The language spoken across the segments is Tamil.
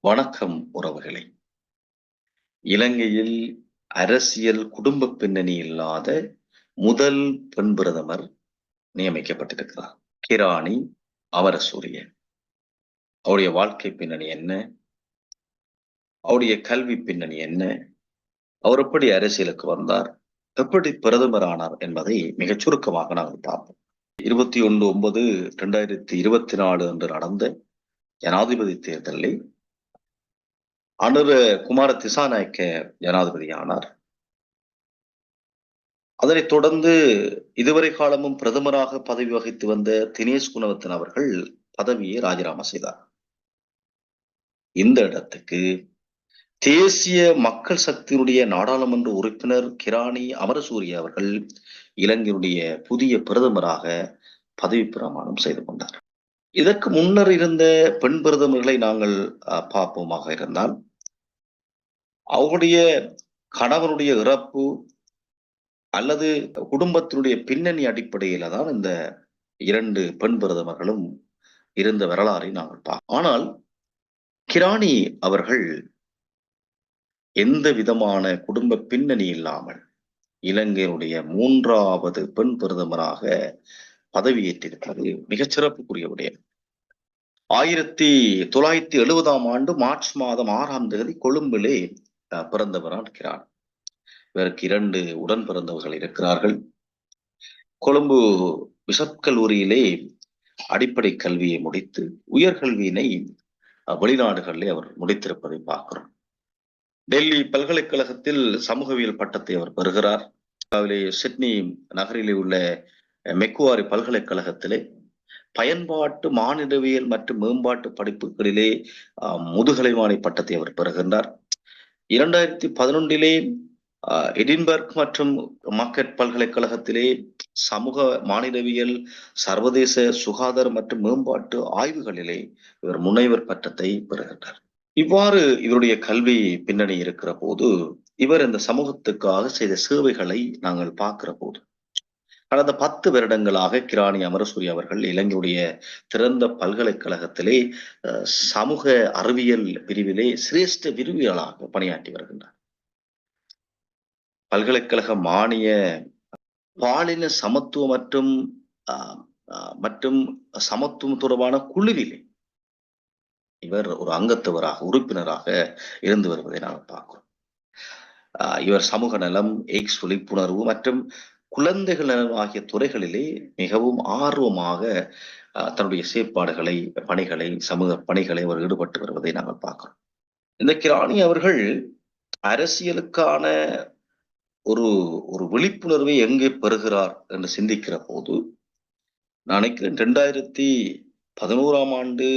வணக்கம் உறவுகளே. இலங்கையில் அரசியல் குடும்ப பின்னணி இல்லாத முதல் பெண் பிரதமர் நியமிக்கப்பட்டிருக்கிறார். கிராணி அமரசூரிய அவருடைய வாழ்க்கை பின்னணி என்ன? அவருடைய கல்வி பின்னணி என்ன? அவர் எப்படி அரசியலுக்கு வந்தார்? எப்படி பிரதமர் ஆனார் என்பதை மிகச் சுருக்கமாக நாங்கள் பார்ப்போம். இருபத்தி ஒன்று ஒன்பது இரண்டாயிரத்தி இருபத்தி நாலு அன்று நடந்த ஜனாதிபதி தேர்தலில் அனுர குமார திசாநாயக்க ஜனாதிபதியானார். அதனைத் தொடர்ந்து இதுவரை காலமும் பிரதமராக பதவி வகித்து வந்த தினேஷ் குணவத்தன் அவர்கள் பதவியை ராஜினாமா செய்தார். இந்த இடத்துக்கு தேசிய மக்கள் சக்தியினுடைய நாடாளுமன்ற உறுப்பினர் கிராணி அமரசூரிய அவர்கள் இலங்கையுடைய புதிய பிரதமராக பதவி பிரமாணம் செய்து கொண்டார். இதற்கு முன்னர் இருந்த பெண் பிரதமர்களை நாங்கள் பார்ப்போமாக இருந்தால் அவருடைய கணவனுடைய இறப்பு அல்லது குடும்பத்தினுடைய பின்னணி அடிப்படையில தான் இந்த இரண்டு பெண் பிரதமர்களும் இருந்த வரலாறை நாங்கள் பார்ப்போம் ஆனால் கிராணி அவர்கள் எந்த விதமான குடும்ப பின்னணி இல்லாமல் இலங்கையினுடைய மூன்றாவது பெண் பிரதமராக பதவியேற்றிருப்பது மிகச்சிறப்புக்குரிய விடயம் ஆயிரத்தி தொள்ளாயிரத்தி எழுபதாம் ஆண்டு மார்ச் மாதம் ஆறாம் தேதி கொழும்பிலே பிறந்தவரான் இருக்கிறார் இவருக்கு இரண்டு உடன் பிறந்தவர்கள் இருக்கிறார்கள். கொழும்பு பிஷப் கல்லூரியிலே அடிப்படை கல்வியை முடித்து உயர்கல்வியினை வெளிநாடுகளிலே அவர் முடித்திருப்பதை பார்க்கிறோம். டெல்லி பல்கலைக்கழகத்தில் சமூகவியல் பட்டத்தை அவர் பெறுகிறார். அதிலே சிட்னி நகரிலே உள்ள மெக்குவாரி பல்கலைக்கழகத்திலே பயன்பாட்டு மானிடவியல் மற்றும் மேம்பாட்டு படிப்புகளிலே முதுகலைவாணி பட்டத்தை அவர் பெறுகின்றார். இரண்டாயிரத்தி பதினொன்றிலே எடின்பர்க் மற்றும் மக்கட் பல்கலைக்கழகத்திலே சமூக மாநிலவியல் சர்வதேச சுகாதார மற்றும் மேம்பாட்டு ஆய்வுகளிலே இவர் முனைவர் பட்டத்தை பெறுகின்றார். இவ்வாறு இவருடைய கல்வி பின்னணி இருக்கிற போது இவர் இந்த சமூகத்துக்காக செய்த சேவைகளை நாங்கள் பார்க்கிற போது கடந்த பத்து வருடங்களாக கிராணி அமரசூரி அவர்கள் இலங்கையுடைய திறந்த பல்கலைக்கழகத்திலே சமூக அறிவியல் பிரிவிலே சிரேஷ்ட விரிவியலாக பணியாற்றி வருகின்றார். பல்கலைக்கழக மானிய பாலின சமத்துவம் மற்றும் மற்றும் சமத்துவம் தொடர்பான குழுவிலே இவர் ஒரு அங்கத்தவராக உறுப்பினராக இருந்து வருவதை நாங்கள் பார்க்கிறோம். இவர் சமூக நலம் எய்ட்ஸ் விழிப்புணர்வு மற்றும் குழந்தைகள் ஆகிய துறைகளிலே மிகவும் ஆர்வமாக தன்னுடைய செயற்பாடுகளை பணிகளை சமூக பணிகளை அவர் ஈடுபட்டு வருவதை நாங்கள் பார்க்கிறோம். இந்த கிராணி அவர்கள் அரசியலுக்கான ஒரு ஒரு விழிப்புணர்வை எங்கே பெறுகிறார் என்று சிந்திக்கிற போது நான் நினைக்கிறேன் ரெண்டாயிரத்தி பதினோராம் ஆண்டு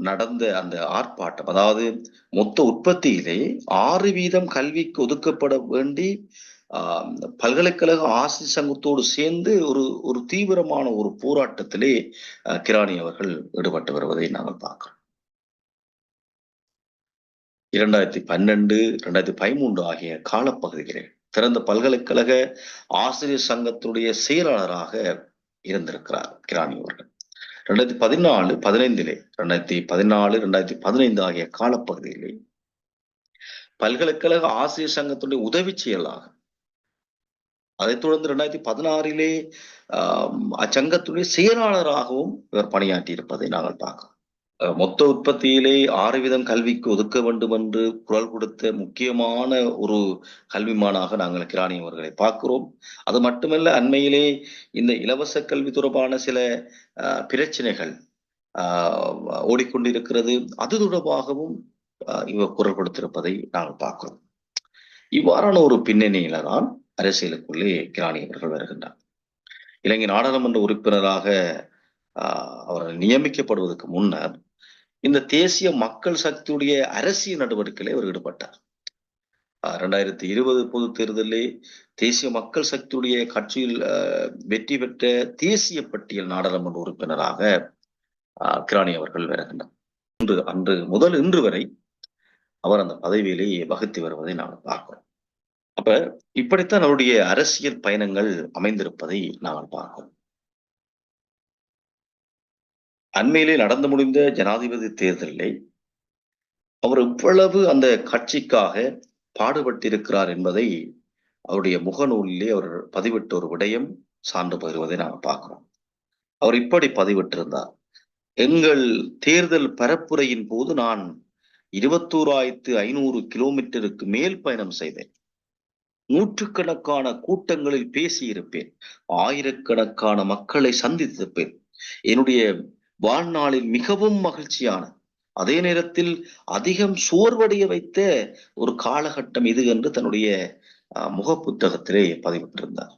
நடந்த அந்த ஆர்ப்பாட்டம் அதாவது மொத்த உற்பத்தியிலே ஆறு வீதம் கல்விக்கு ஒதுக்கப்பட வேண்டி பல்கலைக்கழக ஆசிரியர் சங்கத்தோடு சேர்ந்து ஒரு ஒரு தீவிரமான ஒரு போராட்டத்திலே கிராணி அவர்கள் ஈடுபட்டு வருவதை நாங்கள் பார்க்கிறோம். இரண்டாயிரத்தி பன்னெண்டு இரண்டாயிரத்தி பதிமூன்று ஆகிய காலப்பகுதிகளில் திறந்த பல்கலைக்கழக ஆசிரியர் சங்கத்துடைய செயலாளராக இருந்திருக்கிறார் கிராணி அவர்கள். ரெண்டாயிரத்தி பதினாலு பதினைந்திலே ரெண்டாயிரத்தி பதினாலு ரெண்டாயிரத்தி பதினைந்து ஆகிய காலப்பகுதியிலே பல்கலைக்கழக ஆசிரியர் சங்கத்துடைய உதவி செயலாக அதைத் தொடர்ந்து ரெண்டாயிரத்தி பதினாறிலே அச்சங்கத்துடைய செயலாளராகவும் இவர் பணியாற்றி இருப்பதை நாங்கள் பார்க்கிறோம். மொத்த உற்பத்தியிலே ஆறு வீதம் கல்விக்கு ஒதுக்க வேண்டும் என்று குரல் கொடுத்த முக்கியமான ஒரு கல்விமானாக நாங்கள் கிராணி அவர்களை பார்க்கிறோம். அது மட்டுமல்ல அண்மையிலே இந்த இலவச கல்வி தொடர்பான சில பிரச்சனைகள் ஓடிக்கொண்டிருக்கிறது. அது தொடர்பாகவும் இவர் குரல் கொடுத்திருப்பதை நாங்கள் பார்க்கிறோம். இவ்வாறான ஒரு பின்னணியில தான் அரசியலுக்குள்ளே கிராணி அவர்கள் வருகின்றார். இலங்கை நாடாளுமன்ற உறுப்பினராக அவர் நியமிக்கப்படுவதற்கு முன்னர் இந்த தேசிய மக்கள் சக்தியுடைய அரசியல் நடவடிக்கையிலே அவர் ஈடுபட்டார். இரண்டாயிரத்தி இருபது பொது தேர்தலிலே தேசிய மக்கள் சக்தியுடைய கட்சியில் வெற்றி பெற்ற தேசிய பட்டியல் நாடாளுமன்ற உறுப்பினராக கிராணி அவர்கள் வருகின்றார். இன்று அன்று முதல் இன்று வரை அவர் அந்த பதவியிலே வகுத்து வருவதை நாங்கள் பார்க்கிறோம். அப்ப இப்படித்தான் அவருடைய அரசியல் பயணங்கள் அமைந்திருப்பதை நாங்கள் பார்க்கிறோம். அண்மையிலே நடந்து முடிந்த ஜனாதிபதி தேர்தலிலே அவர் எவ்வளவு அந்த கட்சிக்காக பாடுபட்டிருக்கிறார் என்பதை அவருடைய முகநூலிலே அவர் பதிவிட்ட ஒரு விடயம் சான்று பகிர்வதை நாம் பார்க்கிறோம். அவர் இப்படி பதிவிட்டிருந்தார். எங்கள் தேர்தல் பரப்புரையின் போது நான் இருபத்தோராயிரத்து ஐநூறு கிலோமீட்டருக்கு மேல் பயணம் செய்தேன். நூற்றுக்கணக்கான கூட்டங்களில் பேசியிருப்பேன். ஆயிரக்கணக்கான மக்களை சந்தித்திருப்பேன். என்னுடைய வாழ்நாளில் மிகவும் மகிழ்ச்சியான அதே நேரத்தில் அதிகம் சோர்வடைய வைத்த ஒரு காலகட்டம் இது என்று தன்னுடைய முக புத்தகத்திலே பதிவிட்டிருந்தார்.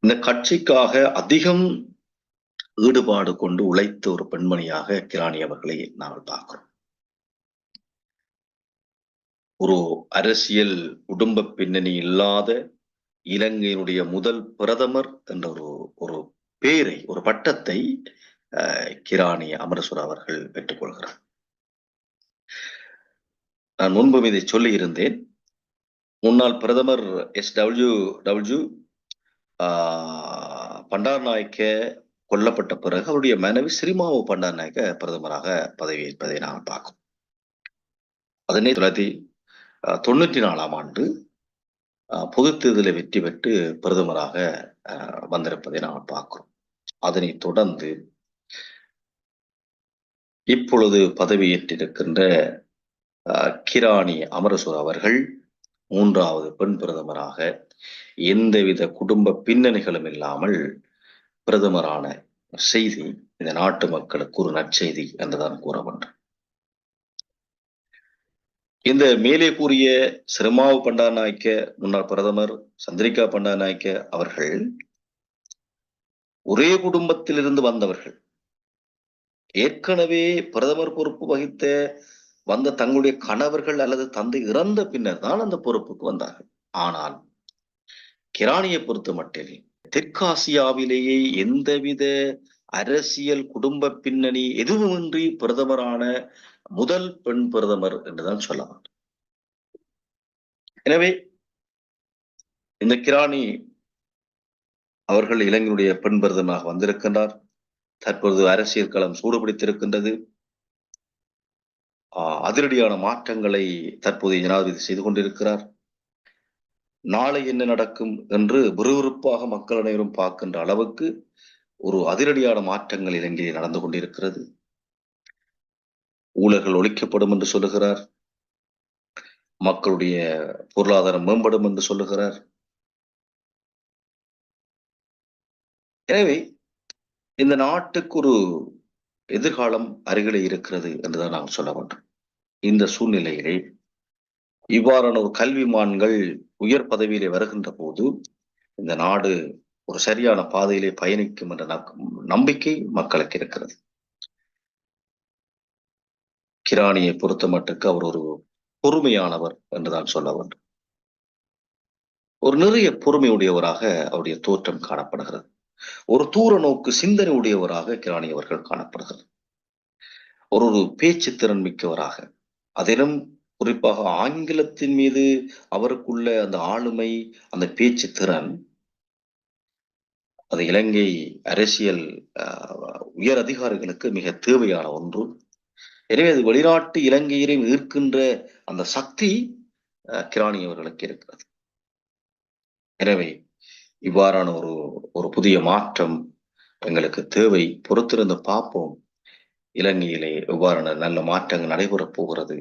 இந்த கட்சிக்காக அதிகம் ஈடுபாடு கொண்டு உழைத்த ஒரு பெண்மணியாக கிராணி அவர்களை நாங்கள் பார்க்கிறோம். ஒரு அரசியல் குடும்ப பின்னணி இல்லாத இலங்கையினுடைய முதல் பிரதமர் என்ற ஒரு ஒரு பேரை ஒரு பட்டத்தை கிராணி அமரசுரா அவர்கள் பெற்றுக்கொள்கிறார் நான் முன்பும் இதை சொல்லி இருந்தேன். முன்னாள் பிரதமர் S W W Bandaranaike கொல்லப்பட்ட பிறகு அவருடைய மனைவி ஸ்ரீமாவு பண்டார் நாயக்க பிரதமராக பதவியேற்பதை நாம் பார்க்கும் அதனை தொள்ளாயிரத்தி தொண்ணூற்றி நாலாம் ஆண்டு பொது தேர்தலை வெற்றி பெற்று பிரதமராக வந்திருப்பதை நாம் பார்க்கிறோம். அதனை தொடர்ந்து இப்பொழுது பதவியேற்றிருக்கின்ற கிராணி அமரசூர் அவர்கள் மூன்றாவது பெண் பிரதமராக எந்தவித குடும்ப பின்னணிகளும் இல்லாமல் பிரதமரான செய்தி இந்த நாட்டு மக்களுக்கு ஒரு நற்செய்தி என்றுதான் கூற வேண்டும் இந்த மேலே கூறிய சிரமாவு பண்டாநாயக்க முன்னாள் பிரதமர் சந்திரிகா பண்டாநாயக்க அவர்கள் ஒரே குடும்பத்திலிருந்து வந்தவர்கள். ஏற்கனவே பிரதமர் பொறுப்பு வகித்த வந்த தங்களுடைய கணவர்கள் அல்லது தந்தை இறந்த பின்னர் தான் அந்த பொறுப்புக்கு வந்தார்கள். ஆனால் கிரானியை பொறுத்த மட்டில் தெற்காசியாவிலேயே எந்தவித அரசியல் குடும்ப பின்னணி எதுவுமின்றி பிரதமரான முதல் பெண் பிரதமர் என்றுதான் சொல்லலாம். எனவே இந்த கிராணி அவர்கள் இளைஞனுடைய பெண் பிரதமராக வந்திருக்கின்றார். தற்பொழுது அரசியல் களம் சூடுபிடித்திருக்கின்றது. அதிரடியான மாற்றங்களை தற்போதைய ஜனாதிபதி செய்து கொண்டிருக்கிறார். நாளை என்ன நடக்கும் என்று விறுவிறுப்பாக மக்கள் அனைவரும் பார்க்கின்ற அளவுக்கு ஒரு அதிரடியான மாற்றங்கள் இலங்கையில் நடந்து கொண்டிருக்கிறது. ஊழல்கள் ஒழிக்கப்படும் என்று சொல்லுகிறார். மக்களுடைய பொருளாதாரம் மேம்படும் என்று சொல்லுகிறார். எனவே இந்த நாட்டுக்கு ஒரு எதிர்காலம் அருகிலே இருக்கிறது என்றுதான் நாம் சொல்ல வேண்டும். இந்த சூழ்நிலையிலே இவ்வாறான ஒரு கல்விமான்கள் உயர் பதவியிலே வருகின்ற போது இந்த நாடு ஒரு சரியான பாதையிலே பயணிக்கும் என்ற நம்பிக்கை மக்களுக்கு இருக்கிறது. கிராணியை பொறுத்த மட்டுக்கு அவர் ஒரு பொறுமையானவர் என்றுதான் சொல்ல வேண்டும். ஒரு நிறைய பொறுமையுடையவராக அவருடைய தோற்றம் காணப்படுகிறது. ஒரு தூர நோக்கு சிந்தனை உடையவராக கிராணி அவர்கள் காணப்படுகிறது. ஒரு ஒரு பேச்சு திறன் மிக்கவராக அதிலும் குறிப்பாக ஆங்கிலத்தின் மீது அவருக்குள்ள அந்த ஆளுமை அந்த பேச்சு திறன் அது இலங்கை அரசியல் உயர் அதிகாரிகளுக்கு மிக தேவையான ஒன்று. எனவே அது வெளிநாட்டு இலங்கையரை ஈர்க்கின்ற அந்த சக்தி கிராணி அவர்களுக்கு இருக்கிறது. எனவே இவ்வாறான ஒரு ஒரு புதிய மாற்றம் எங்களுக்கு தேவை. பொறுத்திருந்து பார்ப்போம். இலங்கையிலே எவ்வாறான நல்ல மாற்றங்கள் நடைபெறப் போகிறது.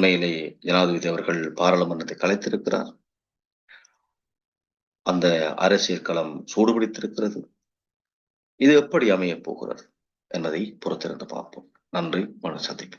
உண்மையிலே ஜனாதிபதி அவர்கள் பாராளுமன்றத்தை கலைத்திருக்கிறார். அந்த அரசியல் களம் சூடுபிடித்திருக்கிறது. இது எப்படி அமையப் போகிறது என்பதை பொறுத்திருந்து பார்ப்போம். நன்றி. மன சந்திப்பு.